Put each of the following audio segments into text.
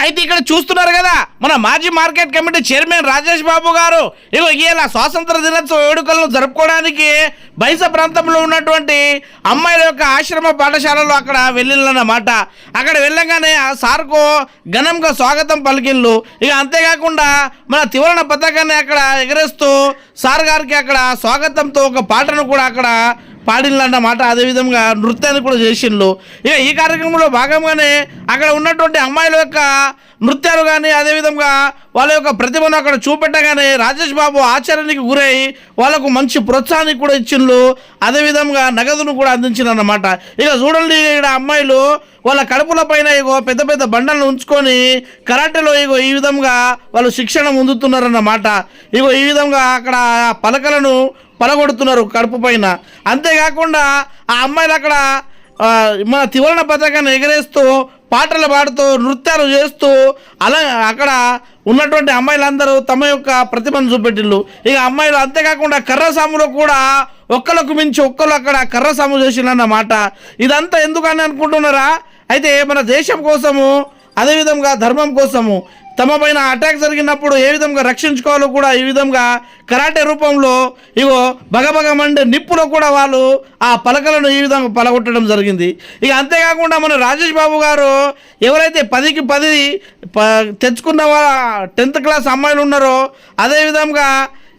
అయితే ఇక్కడ చూస్తున్నారు కదా మన మాజీ market committee chairman Rajesh Babu గారు ఇగో ఇలా స్వాతంత్ర దినోత్సవ వేడుకలను జరుపుకోవడానికి బైస ప్రాంతంలో ఉన్నటువంటి అమ్మాయిల యొక్క ఆశ్రమ పాఠశాలలో అక్కడ వెళ్ళిందన్నమాట అక్కడ వెళ్ళగానే ఆ సార్కు ఘనంగా స్వాగతం పలికిళ్ళు ఇక అంతేకాకుండా మన తివరణ పతాకాన్ని అక్కడ ఎగరేస్తూ సార్ గారికి అక్కడ స్వాగతంతో ఒక పాటను కూడా అక్కడ పాడిల్లన్నమాట అదేవిధంగా నృత్యాన్ని కూడా చేసిండ్రు ఇక ఈ కార్యక్రమంలో భాగంగానే అక్కడ ఉన్నటువంటి అమ్మాయిల యొక్క నృత్యాలు కానీ అదేవిధంగా వాళ్ళ యొక్క ప్రతిభను అక్కడ చూపెట్టగానే రాజేష్ బాబు ఆశ్చర్యానికి గురై వాళ్ళకు మంచి ప్రోత్సాహాన్ని కూడా ఇచ్చిండ్రు అదేవిధంగా నగదును కూడా అందించిందన్నమాట ఇక చూడండి ఇక్కడ అమ్మాయిలు వాళ్ళ కడుపుల పైన ఇగో పెద్ద పెద్ద బండలను ఉంచుకొని కరాటేలో ఇగో ఈ విధంగా వాళ్ళు శిక్షణ పొందుతున్నారన్నమాట. ఇగో ఈ విధంగా అక్కడ ఆ పలకలను పలగొడుతున్నారు కడుపు పైన. అంతేకాకుండా ఆ అమ్మాయిలు అక్కడ మన తివరణ పతాకాన్ని ఎగరేస్తూ పాటలు పాడుతూ నృత్యాలు చేస్తూ అలా అక్కడ ఉన్నటువంటి అమ్మాయిలందరూ తమ యొక్క ప్రతిభను చూపెట్టిళ్ళు ఇక అమ్మాయిలు అంతేకాకుండా కర్రసాములో కూడా ఒక్కలకు మించి ఒక్కరు అక్కడ కర్రసాము చేసిండన్నమాట ఇదంతా ఎందుకని అనుకుంటున్నారా? అయితే మన దేశం కోసము అదేవిధంగా ధర్మం కోసము తమ పైన అటాక్ జరిగినప్పుడు ఏ విధంగా రక్షించుకోవాలో కూడా ఈ విధంగా కరాటే రూపంలో ఇగో బగబగ మండే నిప్పులో కూడా వాళ్ళు ఆ పలకలను ఈ విధంగా పలగొట్టడం జరిగింది. ఇక అంతేకాకుండా మన రాజేష్ బాబు గారు ఎవరైతే పదికి పది ప తెచ్చుకున్న వాళ్ళ టెన్త్ క్లాస్ అమ్మాయిలు ఉన్నారో అదేవిధంగా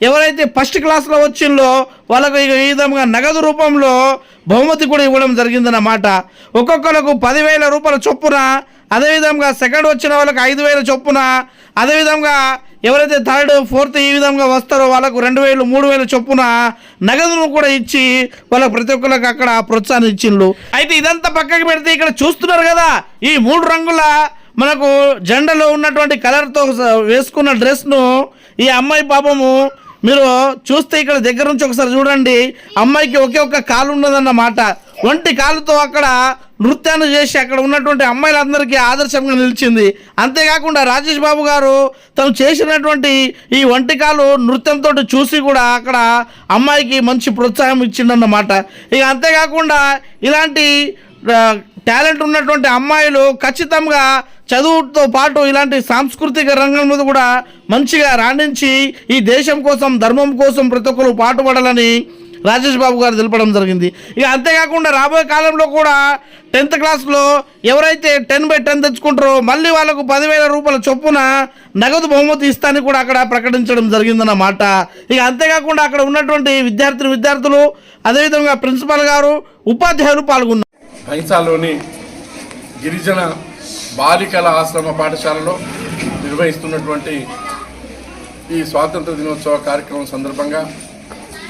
ఎవరైతే ఫస్ట్ క్లాస్లో వచ్చిందో వాళ్ళకు ఈ విధంగా నగదు రూపంలో బహుమతి కూడా ఇవ్వడం జరిగిందన్నమాట. ఒక్కొక్కరికి పదివేల రూపాయల చొప్పున అదేవిధంగా సెకండ్ వచ్చిన వాళ్ళకి ఐదు వేల చొప్పున అదేవిధంగా ఎవరైతే థర్డ్ ఫోర్త్ ఈ విధంగా వస్తారో వాళ్ళకు రెండు వేలు మూడు వేలు చొప్పున నగదును కూడా ఇచ్చి వాళ్ళ ప్రతి ఒక్కరికి అక్కడ ప్రోత్సాహం ఇచ్చిండ్రు అయితే ఇదంతా పక్కకి పెడితే ఇక్కడ చూస్తున్నారు కదా ఈ మూడు రంగుల మనకు జెండలో ఉన్నటువంటి కలర్తో వేసుకున్న డ్రెస్ను ఈ అమ్మాయి పాపము మీరు చూస్తే ఇక్కడ దగ్గర నుంచి ఒకసారి చూడండి అమ్మాయికి ఒకే ఒక్క కాలు ఉన్నదన్నమాట. ఒంటి కాలుతో అక్కడ నృత్యాన్ని చేసి అక్కడ ఉన్నటువంటి అమ్మాయిలందరికీ ఆదర్శంగా నిలిచింది. అంతేకాకుండా రాజేష్ బాబు గారు తను చేసినటువంటి ఈ ఒంటి నృత్యంతో చూసి కూడా అక్కడ అమ్మాయికి మంచి ప్రోత్సాహం ఇచ్చిండన్నమాట. ఇక అంతేకాకుండా ఇలాంటి టాలెంట్ ఉన్నటువంటి అమ్మాయిలు ఖచ్చితంగా చదువుతో పాటు ఇలాంటి సాంస్కృతిక రంగం మీద కూడా మంచిగా రాణించి ఈ దేశం కోసం ధర్మం కోసం ప్రతి ఒక్కరు పాటుపడాలని రాజేష్ బాబు గారు తెలపడం జరిగింది. ఇక అంతేకాకుండా రాబోయే కాలంలో కూడా టెన్త్ క్లాస్లో ఎవరైతే టెన్ బై టెన్ తెచ్చుకుంటారో మళ్ళీ వాళ్ళకు పదివేల రూపాయల చొప్పున నగదు బహుమతి ఇస్తానని కూడా అక్కడ ప్రకటించడం జరిగిందన్నమాట. ఇక అంతేకాకుండా అక్కడ ఉన్నటువంటి విద్యార్థులు విద్యార్థులు అదేవిధంగా ప్రిన్సిపాల్ గారు ఉపాధ్యాయులు పాల్గొన్నారు. గిరిజన బాలికల ఆశ్రమ పాఠశాలలో నిర్వహిస్తున్నటువంటి ఈ స్వాతంత్ర దినోత్సవ కార్యక్రమం సందర్భంగా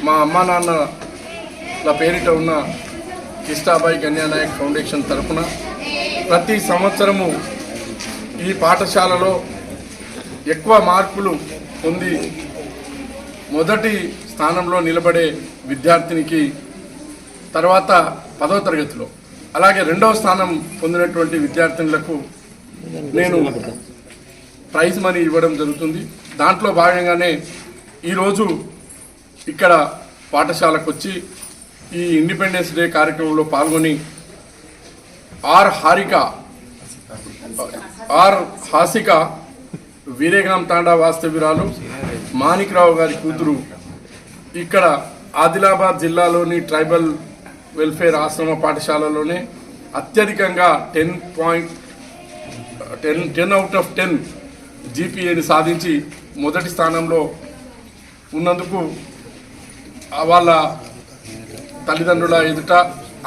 మా అమ్మా నాన్నల పేరిట ఉన్న కిష్టాబాయి కన్యానాయక్ ఫౌండేషన్ తరఫున ప్రతి సంవత్సరము ఈ పాఠశాలలో ఎక్కువ మార్కులు పొంది మొదటి స్థానంలో నిలబడే విద్యార్థినికి తర్వాత పదవ తరగతిలో. అలాగే రెండవ స్థానం పొందినటువంటి విద్యార్థినులకు నేను ప్రైజ్ మనీ ఇవ్వడం జరుగుతుంది. దాంట్లో భాగంగానే ఈరోజు ఇక్కడ పాఠశాలకు వచ్చి ఈ ఇండిపెండెన్స్ డే కార్యక్రమంలో పాల్గొని ఆర్ హారిక ఆర్ హాసిక వీరేగాం తాండా వాస్తవ్యురాలు మాణిక్రావు గారి కూతురు ఇక్కడ ఆదిలాబాద్ జిల్లాలోని ట్రైబల్ వెల్ఫేర్ ఆశ్రమ పాఠశాలలోనే అత్యధికంగా ten point ten ten out of ten జీపీఏని సాధించి మొదటి స్థానంలో ఉన్నందుకు వాళ్ళ తల్లిదండ్రుల ఎదుట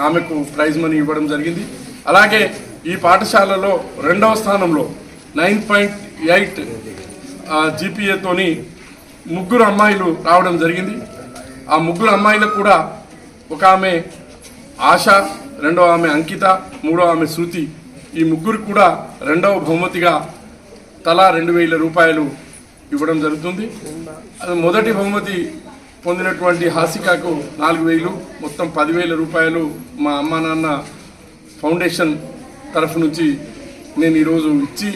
ఆమెకు ప్రైజ్ మనీ ఇవ్వడం జరిగింది. అలాగే ఈ పాఠశాలలో రెండవ స్థానంలో నైన్ పాయింట్ ఎయిట్ జీపీఏతోని ముగ్గురు అమ్మాయిలు రావడం జరిగింది. ఆ ముగ్గురు అమ్మాయిలకు కూడా ఒక ఆమె ఆశ రెండవ ఆమె అంకిత మూడవ ఆమె శృతి. ఈ ముగ్గురు కూడా రెండవ బహుమతిగా తలా రెండు వేల రూపాయలు ఇవ్వడం జరుగుతుంది. అది మొదటి బహుమతి పొందినటువంటి హాసికాకు నాలుగు వేలు మొత్తం పదివేల రూపాయలు మా అమ్మా నాన్న ఫౌండేషన్ తరఫు నుంచి నేను ఈరోజు ఇచ్చి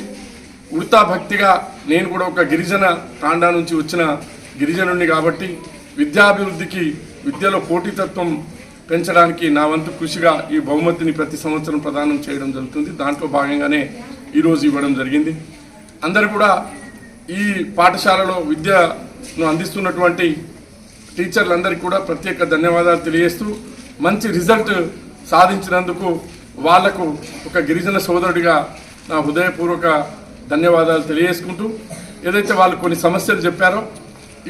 ఉడతా భక్తిగా నేను కూడా ఒక గిరిజన తాండా నుంచి వచ్చిన గిరిజనుడిని కాబట్టి విద్యాభివృద్ధికి విద్యలో పోటీతత్వం పెంచడానికి నా వంతు కృషిగా ఈ బహుమతిని ప్రతి సంవత్సరం ప్రదానం చేయడం జరుగుతుంది. దాంట్లో భాగంగానే ఈరోజు ఇవ్వడం జరిగింది. అందరు కూడా ఈ పాఠశాలలో విద్యను అందిస్తున్నటువంటి టీచర్లందరికీ కూడా ప్రత్యేక ధన్యవాదాలు తెలియజేస్తూ మంచి రిజల్ట్ సాధించినందుకు వాళ్ళకు ఒక గిరిజన సోదరుడిగా నా హృదయపూర్వక ధన్యవాదాలు తెలియజేసుకుంటూ ఏదైతే వాళ్ళు కొన్ని సమస్యలు చెప్పారో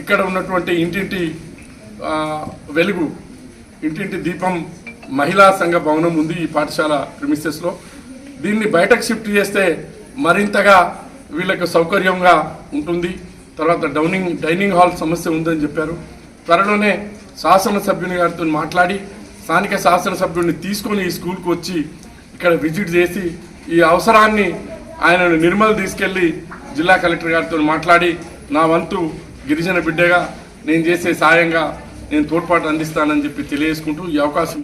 ఇక్కడ ఉన్నటువంటి ఇంటింటి వెలుగు ఇంటింటి దీపం మహిళా సంఘ భవనం ఉంది ఈ పాఠశాల ప్రిమిసెస్లో. దీన్ని బయటకు షిఫ్ట్ చేస్తే మరింతగా వీళ్ళకు సౌకర్యంగా ఉంటుంది. తర్వాత డౌనింగ్ డైనింగ్ హాల్ సమస్య ఉందని చెప్పారు. త్వరలోనే శాసనసభ్యుని గారితో మాట్లాడి స్థానిక శాసనసభ్యుడిని తీసుకొని ఈ స్కూల్కి వచ్చి ఇక్కడ విజిట్ చేసి ఈ అవసరాన్ని ఆయనను నిర్మల్ తీసుకెళ్ళి జిల్లా కలెక్టర్ గారితో మాట్లాడి నా వంతు గిరిజన బిడ్డగా నేను చేసే సాయంగా నేను తోడ్పాటు అందిస్తానని చెప్పి తెలియజేసుకుంటూ ఈ అవకాశం